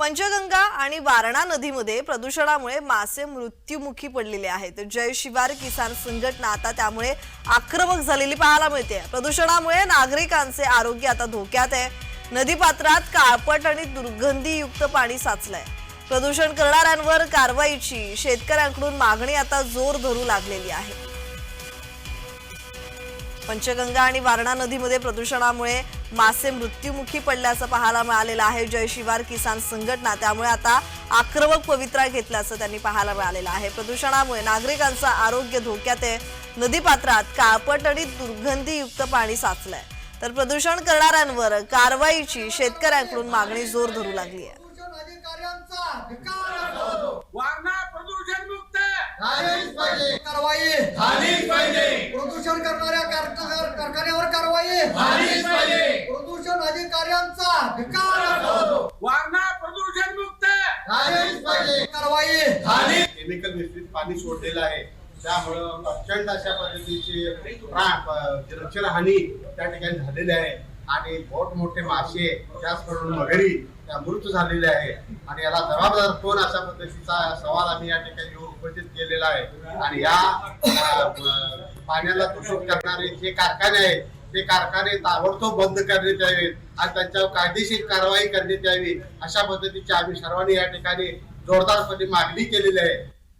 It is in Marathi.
पंचगंगा आणि वारणा नदीमध्ये प्रदूषणामुळे मासे मृत्युमुखी पडलेले आहेत. जय शिवार किसान संघटना आता त्यामुळे आक्रमक झालेली पाहायला मिळते. प्रदूषणामुळे नागरिकांचे आरोग्य आता धोक्यात आहे. नदीपात्रात काळपट आणि दुर्गंधीयुक्त पाणी साचलंय. प्रदूषण करणाऱ्यांवर कारवाईची शेतकऱ्यांकडून मागणी आता जोर धरू लागलेली आहे. पंचगंगा आणि वारणा नदीमध्ये प्रदूषणामुळे मासे मृत्युमुखी पडल्याचं पाहायला मिळालेलं आहे. जय शिवार किसान संघटना त्यामुळे आता आक्रमक पवित्रा घेतल्याचं त्यांनी पाहायला मिळालेलं आहे. प्रदूषणामुळे नागरिकांचं आरोग्य धोक्यात आहे. नदीपात्रात काळपट आणि दुर्गंधीयुक्त पाणी साचलंय. तर प्रदूषण करणाऱ्यांवर कारवाईची शेतकऱ्यांकडून मागणी जोर धरू लागली आहे. कारवाई झालीच पाहिजे. प्रदूषण करणाऱ्या कारखा- कारखान्यावर कारवाई प्रदूषण अधिकाऱ्यांचा. वारणा प्रदूषण मुक्त. कारवाई केमिकल मिश्रित पाणी सोडलेलं आहे. त्यामुळं प्रचंड अशा पद्धतीची त्या ठिकाणी झालेली आहे. आणि मोठमोठे मासे त्याचबरोबर मगरी त्या मृत झालेले आहे. आणि याला जबाबदार कोण अशा पद्धतीचा सवाल आम्ही या ठिकाणी येऊन उपस्थित केलेला आहे. आणि या पाण्याला दूषित करणारे जे कारखाने आहेत ते कारखाने ताबडतोब बंद करण्यात यावेत आणि त्यांच्यावर कायदेशीर कारवाई करण्यात यावी अशा पद्धतीची आम्ही सर्वांनी या ठिकाणी जोरदारपणे मागणी केलेली आहे.